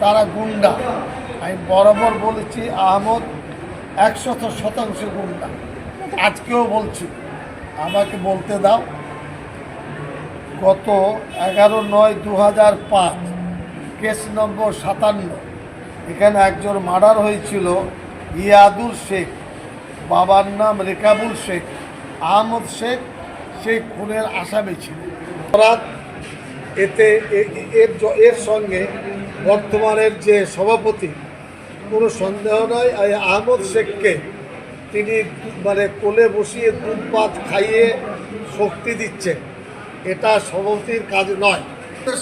তারা গুন্ডা। আমি বরাবর বলেছি, আহমদ একশত শতাংশ গুন্ডা। আজকেও বলছি, আমাকে বলতে দাও, গত এগারো নয় দু হাজার পাঁচ, কেস নম্বর সাতান্ন, এখানে একজন মার্ডার হয়েছিল ইয়াদুল শেখ। বাবার নাম রেকাবুল শেখ, আহমদ শেখ সেই খুনের আসামি ছিল। এতে এর সঙ্গে বর্তমানের যে সভাপতি কোনো সন্দেহ নয় এই আহমদ শেখকে তিনি মানে কোলে বসিয়ে দুধ ভাত খাইয়ে শক্তি দিচ্ছেন। এটা সভাপতির কাজ নয়।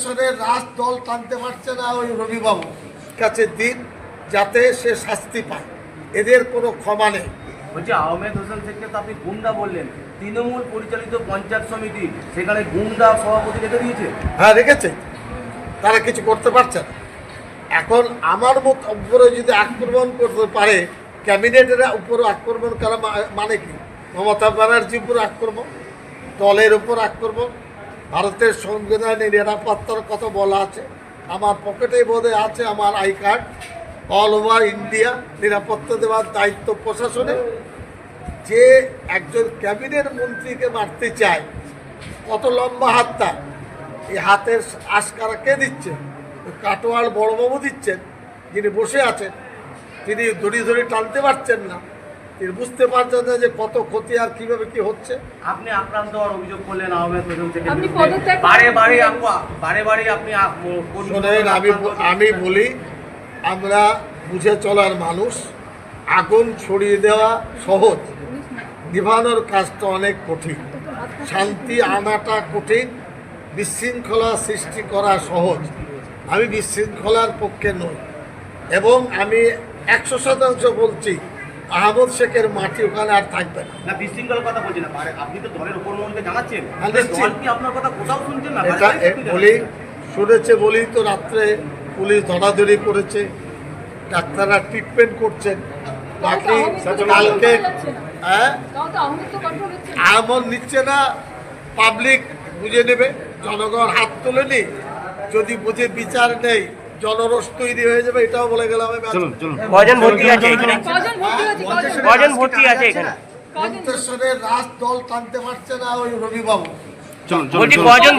সঙ্গে রাজ দল টানতে পারছে না ওই রবিবাবু। কাছে দিন যাতে সে শাস্তি পায়। এদের কোনো ক্ষমা নেই। বলছি আহমেদ হোসেন শেখকে তো আপনি গুন্ডা বললেন। তৃণমূল পরিচালিত পঞ্চায়েত সমিতি সেখানে গুন্ডা সভাপতি রেখে দিয়েছে। হ্যাঁ রেখেছে। তারা কিছু করতে পারছে না। এখন আমার মত উপরে যদি আক্রমণ করতে পারে, ক্যাবিনেটের উপর আক্রমণ করা মানে কি? মমতা ব্যানার্জির উপর আক্রমণ? দলের উপর আক্রমণ? ভারতের সংবিধানে নিরাপত্তার কথা বলা আছে। আমার পকেটে বোধে আছে আমার I card. All over India নিরাপত্তা দেওয়ার দায়িত্ব প্রশাসনের যে একজন ক্যাবিনেট মন্ত্রীকে মারতে চায়, কত লম্বা হাত তার এই হাতের আশকারা কে দিচ্ছে? কাটোয়াল বড়বাবু দিচ্ছেন যিনি বসে আছেন তিনি দড়ি ধরে টানতে পারছেন না। তিনি বুঝতে পারছেন না যে কত ক্ষতি আর কীভাবে কি হচ্ছে। আপনি আক্রান্ত হওয়ার অভিযোগ করলেন আহমেদ হোসেন শেখের আপনি বিরুদ্ধে। বারে বারে বারে বারে আপনি শোনেন আমি আমি বলি আমরা বুঝে চলার মানুষ। আগুন ছড়িয়ে দেওয়া সহজ। নিভানোর কাজটা অনেক কঠিন। শান্তি আনাটা কঠিন। বিশৃঙ্খলা সৃষ্টি করা সহজ। আমি বিশৃঙ্খলার পক্ষে নই। এবং আমি একশো শতাংশ বলছি আহমদ শেখের মাটি ওখানে আর থাকবে না। বিশৃঙ্খলার কথা বলছি না। আপনি তো দলের উপর মহলকে জানাচ্ছেন। নিশ্চিত। দল কি আপনার কথা কোথাও শুনছেন না? এটা বারে বারে এ- আপনি বলি শুনেছে বলি তো রাত্রে পুলিশ ধরাধরি করেছে ডাক্তাররা ট্রিটমেন্ট করছেন। বাকি কালকে হ্যাঁ? তাও তো আহমেদ তো কন্ট্রোল হচ্ছে না। আমল নিচ্ছে না পাবলিক বুঝে নেবে জনগণ হাত তোলেনি যদি বুঝে বিচার নেই জনরস তৈরি হয়ে যাবে এটাও বলে গেলাম আমি। চলুন চলুন। কজন ভর্তি আছে এখানে? কজন ভর্তি আছে এখানে? রাজ দল টানতে পারছে না ওই রবিবাবু। কজন